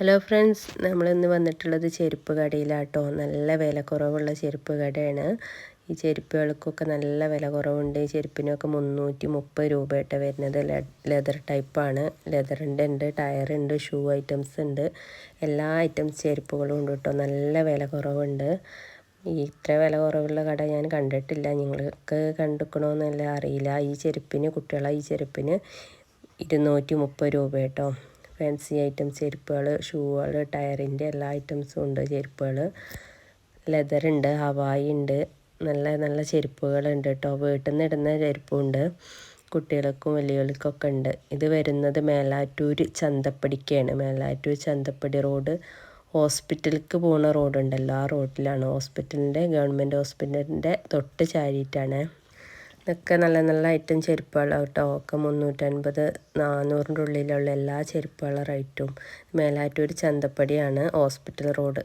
Hello friends നമ്മളിന്ന് വന്നിട്ടുള്ളത് ചെരുപ്പ് കടയിലാട്ടോ. നല്ല വിലക്കുറവുള്ള ചെരുപ്പ് കടയാണ്. ഈ ചെരുപ്പുകൾക്കൊക്കെ നല്ല വില കുറവുണ്ട് ഈ ചെരുപ്പിനൊക്കെ മുന്നൂറ്റി മുപ്പത് രൂപയായിട്ട് വരുന്നത്. ലെതർ ടൈപ്പാണ്. ലെതറിന്റെ ഉണ്ട് ടയറുണ്ട് ഷൂ ഐറ്റംസ് ഉണ്ട്. എല്ലാ ഐറ്റംസ് ചെരുപ്പുകളും ഉണ്ട് കേട്ടോ. നല്ല വില കുറവുണ്ട് ഇത്ര വില കുറവുള്ള കട ഞാൻ കണ്ടിട്ടില്ല. നിങ്ങൾക്ക് കണ്ടിക്കണമെന്നല്ല അറിയില്ല. ഈ ചെരുപ്പിന് കുട്ടികളെ ഈ ചെരുപ്പിന് ഇരുന്നൂറ്റി മുപ്പത് രൂപ കേട്ടോ ഫാൻസി ഐറ്റംസ് ചെരുപ്പുകൾ ഷൂകൾ ടയറിന്റെ എല്ലാ ഐറ്റംസും ഉണ്ട് ചെരുപ്പുകൾ. ലെതർ ഉണ്ട് ഹവായി ഉണ്ട് നല്ല നല്ല ചെരുപ്പുകളുണ്ട് കേട്ടോ വീട്ടിൽ നിന്ന് ഇടുന്ന ചെരുപ്പുണ്ട് കുട്ടികൾക്കും വലിയവർക്കൊക്കെ ഉണ്ട്. ഇത് വരുന്നത് മേലാറ്റൂർ ചന്തപ്പടിക്കാണ്. മേലാറ്റൂർ ചന്തപ്പടി റോഡ് ഹോസ്പിറ്റലിലേക്ക് പോകുന്ന റോഡുണ്ടല്ലോ ആ റോഡിലാണ് ഹോസ്പിറ്റലിന്റെ ഗവൺമെന്റ് ഹോസ്പിറ്റലിന്റെ തൊട്ട് ചാരിയിട്ടാണ്. ഇതൊക്കെ നല്ല നല്ല ഐറ്റം ചെരുപ്പുകളാണ് കേട്ടോ. ഒക്കെ മുന്നൂറ്റൻപത് നാനൂറിന്റെ ഉള്ളിലുള്ള എല്ലാ ചെരുപ്പുകളുടെ റേറ്റും മേലാറ്റൂർ ചന്തപ്പടിയാണ് ഹോസ്പിറ്റൽ റോഡ്